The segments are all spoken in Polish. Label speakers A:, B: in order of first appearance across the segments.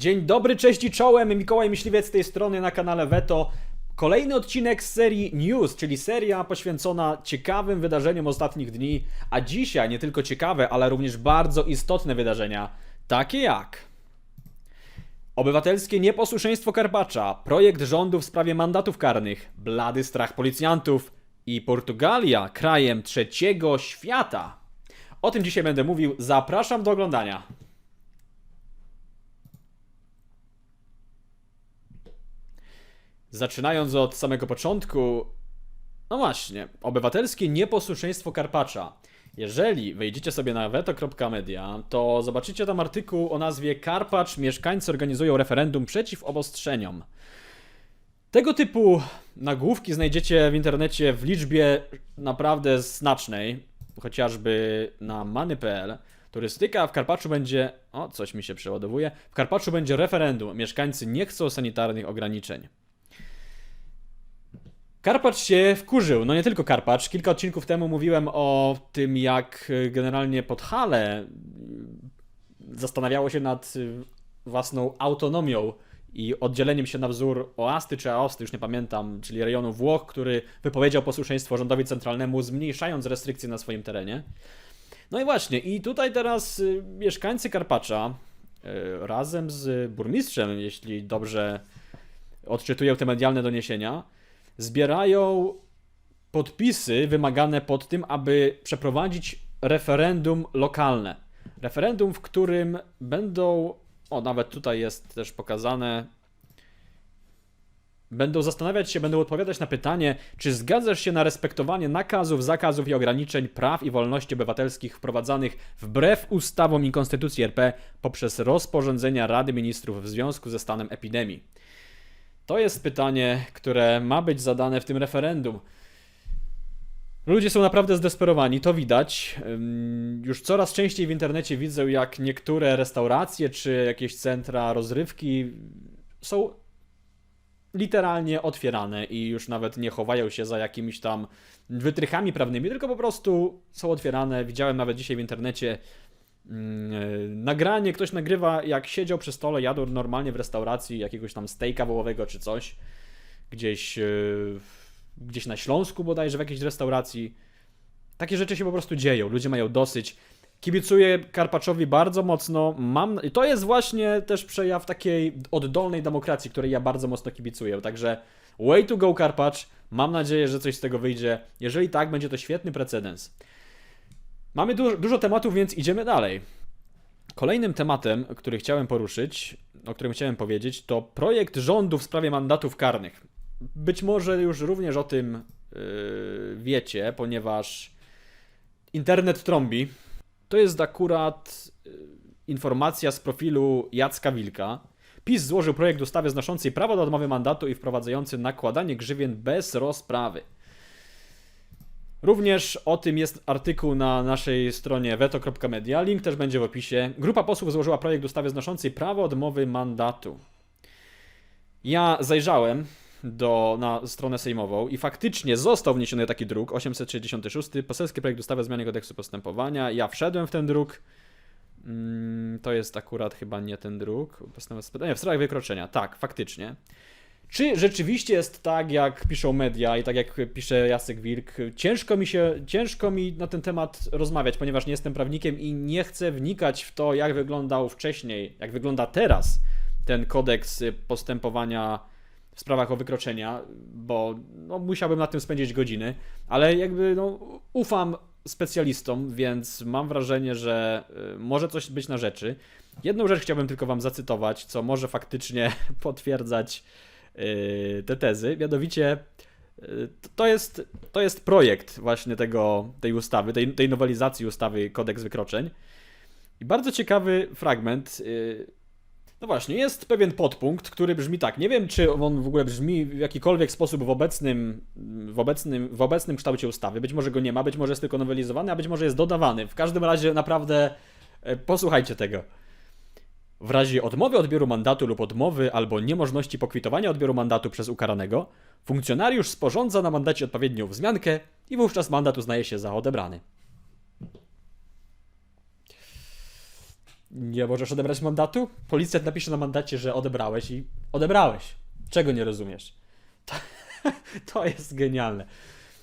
A: Dzień dobry, cześć i czołem, Mikołaj Myśliwiec z tej strony na kanale Veto. Kolejny odcinek z serii News, czyli seria poświęcona ciekawym wydarzeniom ostatnich dni, a dzisiaj nie tylko ciekawe, ale również bardzo istotne wydarzenia, takie jak Obywatelskie nieposłuszeństwo Karpacza, projekt rządu w sprawie mandatów karnych, blady strach policjantów i Portugalia krajem trzeciego świata. O tym dzisiaj będę mówił, zapraszam do oglądania. Zaczynając od samego początku, no właśnie, obywatelskie nieposłuszeństwo Karpacza. Jeżeli wejdziecie sobie na veto.media, to zobaczycie tam artykuł o nazwie Karpacz mieszkańcy organizują referendum przeciw obostrzeniom. Tego typu nagłówki znajdziecie w internecie w liczbie naprawdę znacznej, chociażby na many.pl. Turystyka w Karpaczu będzie. O, coś mi się przeładowuje. W Karpaczu będzie referendum. Mieszkańcy nie chcą sanitarnych ograniczeń. Karpacz się wkurzył. No nie tylko Karpacz. Kilka odcinków temu mówiłem o tym, jak y, generalnie Podhale y, zastanawiało się nad y, własną autonomią i oddzieleniem się na wzór Oasty czy Aosty, już nie pamiętam, czyli rejonu Włoch, który wypowiedział posłuszeństwo rządowi centralnemu, zmniejszając restrykcje na swoim terenie. No i właśnie, i tutaj teraz mieszkańcy Karpacza razem z burmistrzem, jeśli dobrze odczytuję te medialne doniesienia, zbierają podpisy wymagane pod tym, aby przeprowadzić referendum lokalne. Referendum, w którym będą, o nawet tutaj jest też pokazane, będą zastanawiać się, będą odpowiadać na pytanie, czy zgadzasz się na respektowanie nakazów, zakazów i ograniczeń praw i wolności obywatelskich wprowadzanych wbrew ustawom i konstytucji RP poprzez rozporządzenia Rady Ministrów w związku ze stanem epidemii. To jest pytanie, które ma być zadane w tym referendum. Ludzie są naprawdę zdesperowani, to widać. Już coraz częściej w internecie widzę, jak niektóre restauracje czy jakieś centra rozrywki są literalnie otwierane i już nawet nie chowają się za jakimiś tam wytrychami prawnymi, tylko po prostu są otwierane. Widziałem nawet dzisiaj w internecie nagranie, ktoś nagrywa jak siedział przy stole, jadł normalnie w restauracji jakiegoś tam stejka wołowego czy coś, gdzieś, e, gdzieś na Śląsku bodajże w jakiejś restauracji. Takie rzeczy się po prostu dzieją, ludzie mają dosyć. Kibicuję Karpaczowi bardzo mocno. Mam, to jest właśnie też przejaw takiej oddolnej demokracji, której ja bardzo mocno kibicuję. Także way to go Karpacz. Mam nadzieję, że coś z tego wyjdzie. Jeżeli tak, będzie to świetny precedens. Mamy du- dużo tematów, więc idziemy dalej. Kolejnym tematem, który chciałem poruszyć, o którym chciałem powiedzieć, to projekt rządu w sprawie mandatów karnych. Być może już również o tym yy, wiecie, ponieważ internet trąbi. To jest akurat yy, informacja z profilu Jacka Wilka. PiS złożył projekt ustawy znoszącej prawo do odmowy mandatu i wprowadzający nakładanie grzywien bez rozprawy. Również o tym jest artykuł na naszej stronie veto.media. Link też będzie w opisie. Grupa posłów złożyła projekt ustawy znoszącej prawo odmowy mandatu. Ja zajrzałem do, na stronę sejmową i faktycznie został wniesiony taki druk 866, poselski projekt ustawy o zmianie kodeksu postępowania. Ja wszedłem w ten druk. Mm, to jest akurat chyba nie ten druk. Postępowanie w sprawach wykroczenia. Tak, faktycznie. Czy rzeczywiście jest tak, jak piszą media i tak jak pisze Jacek Wilk? Ciężko mi się, ciężko mi na ten temat rozmawiać, ponieważ nie jestem prawnikiem i nie chcę wnikać w to, jak wyglądał wcześniej, jak wygląda teraz ten kodeks postępowania w sprawach o wykroczenia, bo no, musiałbym na tym spędzić godziny, ale jakby no, ufam specjalistom, więc mam wrażenie, że y, może coś być na rzeczy. Jedną rzecz chciałbym tylko Wam zacytować, co może faktycznie potwierdzać te tezy. Mianowicie y, to jest, to jest projekt właśnie tego, tej ustawy, tej, tej nowelizacji ustawy Kodeks Wykroczeń. I bardzo ciekawy fragment. y, No właśnie, jest pewien podpunkt, który brzmi tak. Nie wiem, czy on w ogóle brzmi w jakikolwiek sposób w obecnym, w obecnym, w obecnym kształcie ustawy. Być może go nie ma, być może jest tylko nowelizowany, a być może jest dodawany. W każdym razie naprawdę posłuchajcie tego. W razie odmowy odbioru mandatu lub odmowy albo niemożności pokwitowania odbioru mandatu przez ukaranego, funkcjonariusz sporządza na mandacie odpowiednią wzmiankę i wówczas mandat uznaje się za odebrany. Nie możesz odebrać mandatu? Policjant napisze na mandacie, że odebrałeś i odebrałeś. Czego nie rozumiesz? To, to jest genialne.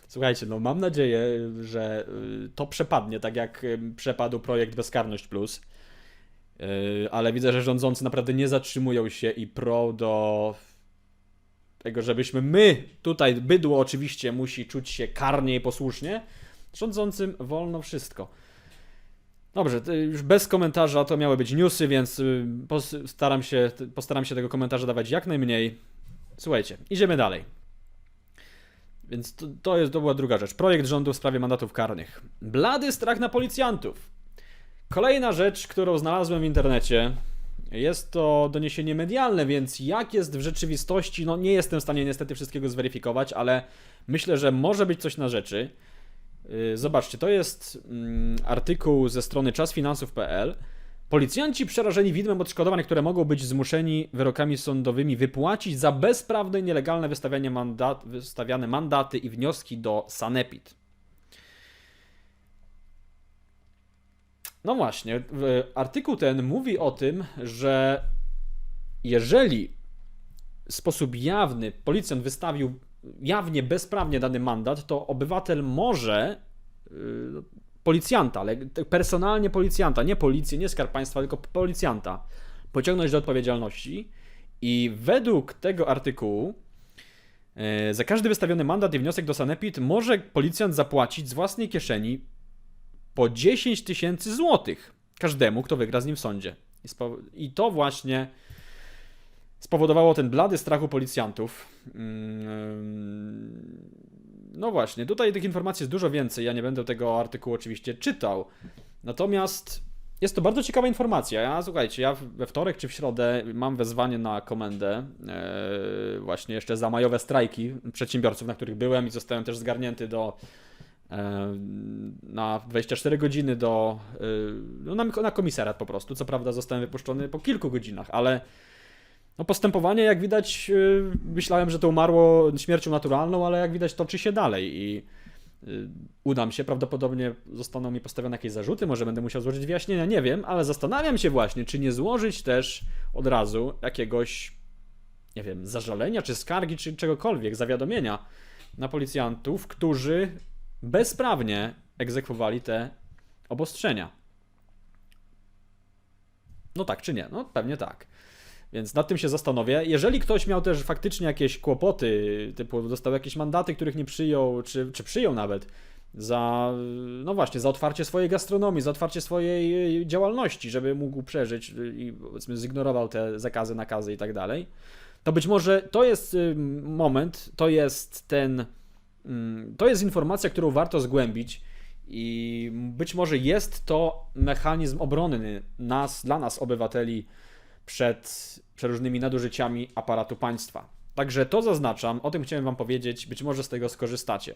A: Słuchajcie, no mam nadzieję, że y, to przepadnie, tak jak przepadł projekt Bezkarność Plus. Y, Ale widzę, że rządzący naprawdę nie zatrzymują się i pro do tego, żebyśmy my, tutaj bydło oczywiście musi czuć się karnie i posłusznie, rządzącym wolno wszystko. Dobrze, już bez komentarza to miały być newsy, więc y, postaram się, postaram się tego komentarza dawać jak najmniej. Słuchajcie, idziemy dalej. Więc to, to, jest, to była druga rzecz. Projekt rządu w sprawie mandatów karnych. Blady strach na policjantów. Kolejna rzecz, którą znalazłem w internecie. Jest to doniesienie medialne, więc jak jest w rzeczywistości, no nie jestem w stanie niestety wszystkiego zweryfikować, ale myślę, że może być coś na rzeczy. Yy, Zobaczcie, to jest mm, artykuł ze strony czasfinansów.pl. Policjanci przerażeni widmem odszkodowań, które mogą być zmuszeni wyrokami sądowymi wypłacić za bezprawne i nielegalne wystawianie mandat, wystawiane mandaty i wnioski do Sanepid. No właśnie, artykuł ten mówi o tym, że jeżeli w sposób jawny policjant wystawił jawnie bezprawnie dany mandat, to obywatel może yy, policjanta, ale personalnie policjanta, nie policję, nie skarb państwa, tylko policjanta pociągnąć do odpowiedzialności. I według tego artykułu yy, za każdy wystawiony mandat i wniosek do Sanepid może policjant zapłacić z własnej kieszeni po 10 tysięcy złotych każdemu, kto wygra z nim w sądzie. I, to właśnie spowodowało ten blady strach u policjantów. Mm, No właśnie, tutaj tych informacji jest dużo więcej. Ja nie będę tego artykułu oczywiście czytał. Natomiast jest to bardzo ciekawa informacja. Ja słuchajcie, ja we wtorek czy w środę mam wezwanie na komendę. e, właśnie jeszcze za majowe strajki przedsiębiorców, na których byłem i zostałem też zgarnięty do na 24 godziny do e, no, na, na komisariat po prostu. Co prawda zostałem wypuszczony po kilku godzinach, ale no postępowanie, jak widać, yy, myślałem, że to umarło śmiercią naturalną, ale jak widać, toczy się dalej i yy, udam się. Prawdopodobnie zostaną mi postawione jakieś zarzuty, może będę musiał złożyć wyjaśnienia, nie wiem, ale zastanawiam się właśnie, czy nie złożyć też od razu jakiegoś, nie wiem, zażalenia, czy skargi, czy czegokolwiek, zawiadomienia na policjantów, którzy bezprawnie egzekwowali te obostrzenia. No tak czy nie? No pewnie tak. Więc nad tym się zastanowię. Jeżeli ktoś miał też faktycznie jakieś kłopoty, typu dostał jakieś mandaty, których nie przyjął, czy, czy przyjął nawet, za, no właśnie, za otwarcie swojej gastronomii, za otwarcie swojej y, działalności, żeby mógł przeżyć y, i powiedzmy zignorował te zakazy, nakazy i tak dalej, to być może to jest y, moment, to jest ten, to jest informacja, którą warto zgłębić i być może jest to mechanizm obronny nas, dla nas, obywateli, przed przeróżnymi nadużyciami aparatu państwa. Także to zaznaczam, o tym chciałem Wam powiedzieć, być może z tego skorzystacie.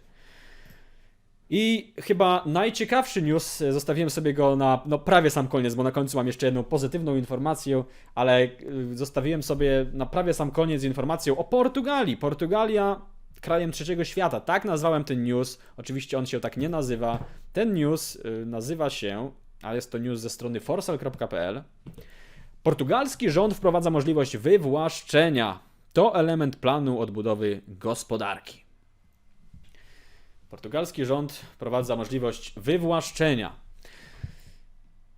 A: I chyba najciekawszy news, e, zostawiłem sobie go na no, prawie sam koniec, bo na końcu mam jeszcze jedną pozytywną informację, ale y, zostawiłem sobie na prawie sam koniec informację o Portugalii. Portugalia krajem trzeciego świata. Tak nazwałem ten news. Oczywiście on się tak nie nazywa. Ten news y, nazywa się, a jest to news ze strony forsal.pl. Portugalski rząd wprowadza możliwość wywłaszczenia. To element planu odbudowy gospodarki. Portugalski rząd wprowadza możliwość wywłaszczenia.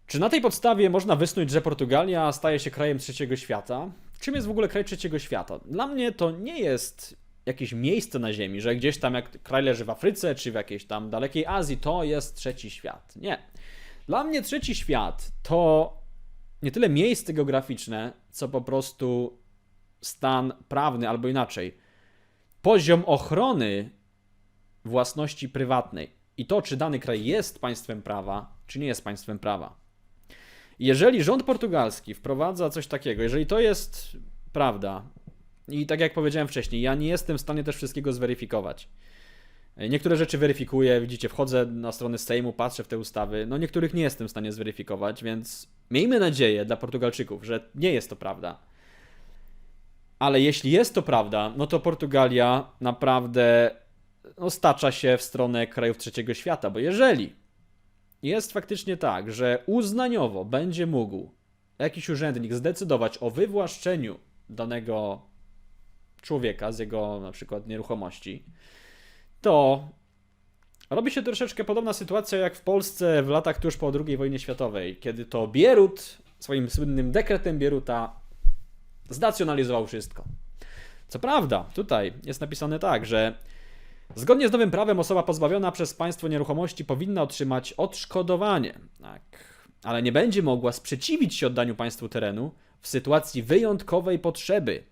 A: Czy na tej podstawie można wysnuć, że Portugalia staje się krajem trzeciego świata? Czym jest w ogóle kraj trzeciego świata? Dla mnie to nie jest jakieś miejsce na Ziemi, że gdzieś tam jak kraj leży w Afryce czy w jakiejś tam dalekiej Azji, to jest trzeci świat. Nie. Dla mnie trzeci świat to nie tyle miejsce geograficzne, co po prostu stan prawny, albo inaczej. Poziom ochrony własności prywatnej i to, czy dany kraj jest państwem prawa, czy nie jest państwem prawa. Jeżeli rząd portugalski wprowadza coś takiego, jeżeli to jest prawda, i tak jak powiedziałem wcześniej, ja nie jestem w stanie też wszystkiego zweryfikować. Niektóre rzeczy weryfikuję, widzicie, wchodzę na stronę Sejmu, patrzę w te ustawy. No niektórych nie jestem w stanie zweryfikować, więc miejmy nadzieję dla Portugalczyków, że nie jest to prawda. Ale jeśli jest to prawda, no to Portugalia naprawdę no, stacza się w stronę krajów trzeciego świata, bo jeżeli jest faktycznie tak, że uznaniowo będzie mógł jakiś urzędnik zdecydować o wywłaszczeniu danego człowieka z jego na przykład nieruchomości, to robi się troszeczkę podobna sytuacja jak w Polsce w latach tuż po II wojnie światowej, kiedy to Bierut swoim słynnym dekretem Bieruta znacjonalizował wszystko. Co prawda, tutaj jest napisane tak, że zgodnie z nowym prawem osoba pozbawiona przez państwo nieruchomości powinna otrzymać odszkodowanie, tak, ale nie będzie mogła sprzeciwić się oddaniu państwu terenu w sytuacji wyjątkowej potrzeby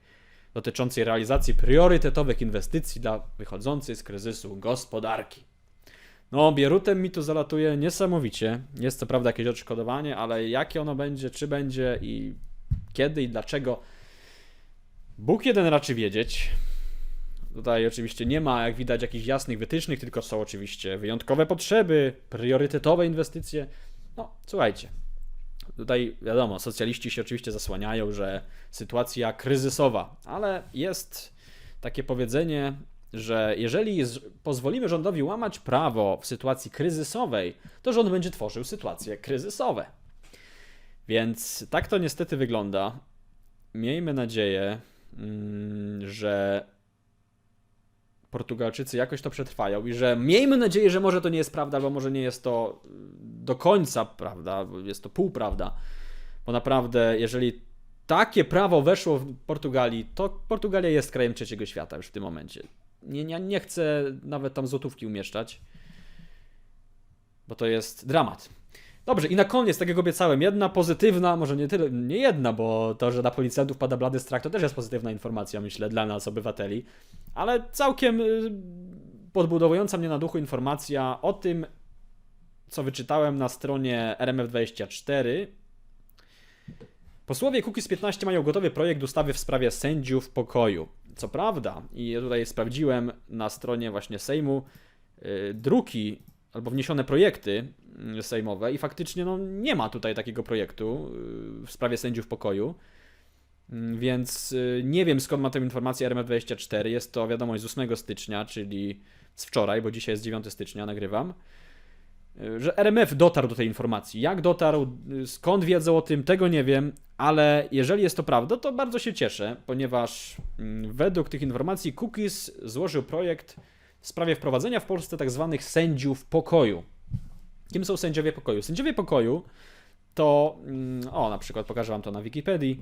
A: dotyczącej realizacji priorytetowych inwestycji dla wychodzącej z kryzysu gospodarki. No, Bierutem mi tu zalatuje niesamowicie. Jest co prawda jakieś odszkodowanie, ale jakie ono będzie, czy będzie i kiedy i dlaczego, Bóg jeden raczy wiedzieć. Tutaj oczywiście nie ma, jak widać, jakichś jasnych wytycznych, tylko są oczywiście wyjątkowe potrzeby, priorytetowe inwestycje. No, słuchajcie. Tutaj wiadomo, socjaliści się oczywiście zasłaniają, że sytuacja kryzysowa, ale jest takie powiedzenie, że jeżeli pozwolimy rządowi łamać prawo w sytuacji kryzysowej, to rząd będzie tworzył sytuacje kryzysowe. Więc tak to niestety wygląda. Miejmy nadzieję, mm, że Portugalczycy jakoś to przetrwają i że miejmy nadzieję, że może to nie jest prawda, albo może nie jest to do końca prawda, jest to półprawda. Bo naprawdę, jeżeli takie prawo weszło w Portugalii, to Portugalia jest krajem trzeciego świata już w tym momencie. Nie, nie, nie chcę nawet tam złotówki umieszczać, bo to jest dramat. Dobrze, i na koniec, tak jak obiecałem, jedna pozytywna, może nie tyle, nie jedna, bo to, że na policjantów pada blady strach, to też jest pozytywna informacja, myślę, dla nas, obywateli, ale całkiem y, podbudowująca mnie na duchu informacja o tym, co wyczytałem na stronie RMF24. Posłowie Kukiz 15 mają gotowy projekt ustawy w sprawie sędziów pokoju. Co prawda, i ja tutaj sprawdziłem na stronie właśnie Sejmu y, druki albo wniesione projekty y, sejmowe i faktycznie no, nie ma tutaj takiego projektu y, w sprawie sędziów pokoju. Mm, Więc y, nie wiem skąd ma tę informację RMF24. Jest to wiadomość z 8 stycznia, czyli z wczoraj, bo dzisiaj jest 9 stycznia, nagrywam. Y, Że RMF dotarł do tej informacji. Jak dotarł, y, skąd wiedzą o tym, tego nie wiem, ale jeżeli jest to prawda, to bardzo się cieszę, ponieważ mm, według tych informacji Cookies złożył projekt w sprawie wprowadzenia w Polsce tak zwanych sędziów pokoju. Kim są sędziowie pokoju? Sędziowie pokoju to, mm, o na przykład pokażę Wam to na Wikipedii,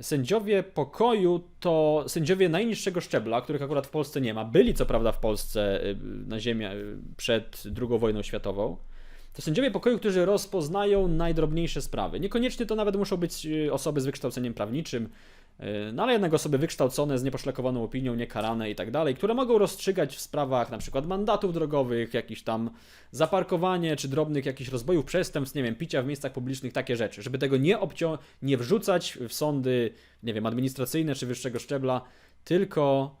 A: Sędziowie pokoju to sędziowie najniższego szczebla, których akurat w Polsce nie ma. Byli co prawda w Polsce y, na ziemi y, przed II wojną światową. To sędziowie pokoju, którzy rozpoznają najdrobniejsze sprawy. Niekoniecznie to nawet muszą być y, osoby z wykształceniem prawniczym, no ale jednak osoby wykształcone, z nieposzlakowaną opinią, niekarane i tak dalej, które mogą rozstrzygać w sprawach na przykład mandatów drogowych, jakiś tam zaparkowanie, czy drobnych jakichś rozbojów przestępstw, nie wiem, picia w miejscach publicznych, takie rzeczy, żeby tego nie obcią- nie wrzucać w sądy, nie wiem, administracyjne czy wyższego szczebla, tylko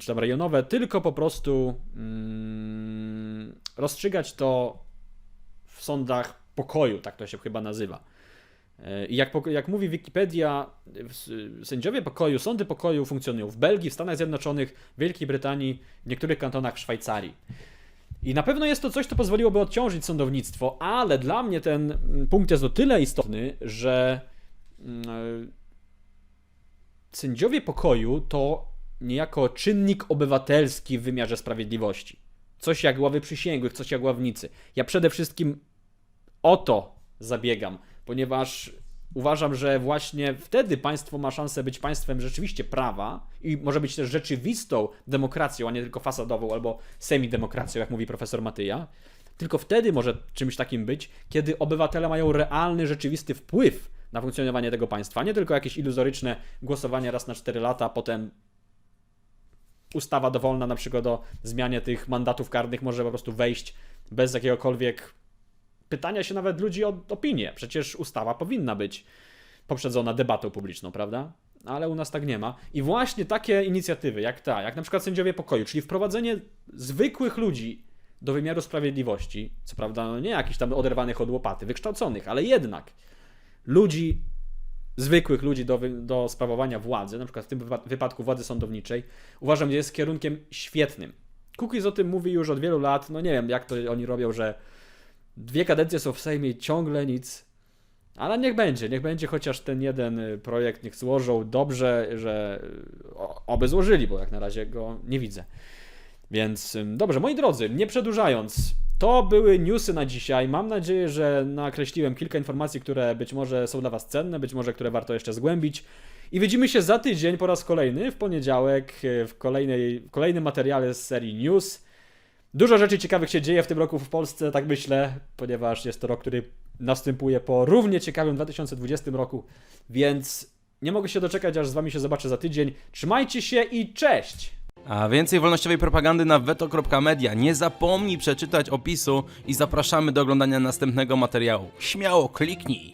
A: czy tam rejonowe, tylko po prostu ym, rozstrzygać to w sądach pokoju, tak to się chyba nazywa. Yy, I jak, jak mówi Wikipedia, sędziowie pokoju, sądy pokoju funkcjonują w Belgii, w Stanach Zjednoczonych, Wielkiej Brytanii, w niektórych kantonach Szwajcarii. I na pewno jest to coś, co pozwoliłoby odciążyć sądownictwo, ale dla mnie ten mm, punkt jest o tyle istotny, że mm, sędziowie pokoju to niejako czynnik obywatelski w wymiarze sprawiedliwości. Coś jak ławy przysięgłych, coś jak ławnicy. Ja przede wszystkim o to zabiegam, ponieważ uważam, że właśnie wtedy państwo ma szansę być państwem rzeczywiście prawa i może być też rzeczywistą demokracją, a nie tylko fasadową albo semidemokracją, jak mówi profesor Matyja. Tylko wtedy może czymś takim być, kiedy obywatele mają realny, rzeczywisty wpływ na funkcjonowanie tego państwa, nie tylko jakieś iluzoryczne głosowanie raz na 4 lata, a potem ustawa dowolna na przykład o zmianie tych mandatów karnych może po prostu wejść bez jakiegokolwiek pytania się nawet ludzi o opinię. Przecież ustawa powinna być poprzedzona debatą publiczną, prawda? Ale u nas tak nie ma. I właśnie takie inicjatywy, jak ta, jak na przykład sędziowie pokoju, czyli wprowadzenie zwykłych ludzi do wymiaru sprawiedliwości, co prawda no nie jakichś tam oderwanych od łopaty, wykształconych, ale jednak ludzi, zwykłych ludzi do, do sprawowania władzy, na przykład w tym wypa- wypadku władzy sądowniczej, uważam, że jest kierunkiem świetnym. Cookies o tym mówi już od wielu lat, no nie wiem jak to oni robią, że dwie kadencje są w Sejmie i ciągle nic, Ale niech będzie, niech będzie chociaż ten jeden y, projekt, niech złożą dobrze, że y, oby złożyli, bo jak na razie go nie widzę. Więc ym, dobrze, moi drodzy, nie przedłużając, to były newsy na dzisiaj. Mam nadzieję, że nakreśliłem kilka informacji, które być może są dla Was cenne, być może które warto jeszcze zgłębić. I widzimy się za tydzień po raz kolejny, w poniedziałek, y, w kolejnej, w kolejnym materiale z serii News. Dużo rzeczy ciekawych się dzieje w tym roku w Polsce, tak myślę, ponieważ jest to rok, który następuje po równie ciekawym 2020 roku, więc nie mogę się doczekać, aż z Wami się zobaczę za tydzień. Trzymajcie się i cześć!
B: A więcej wolnościowej propagandy na veto.media. Nie zapomnij przeczytać opisu i zapraszamy do oglądania następnego materiału. Śmiało kliknij!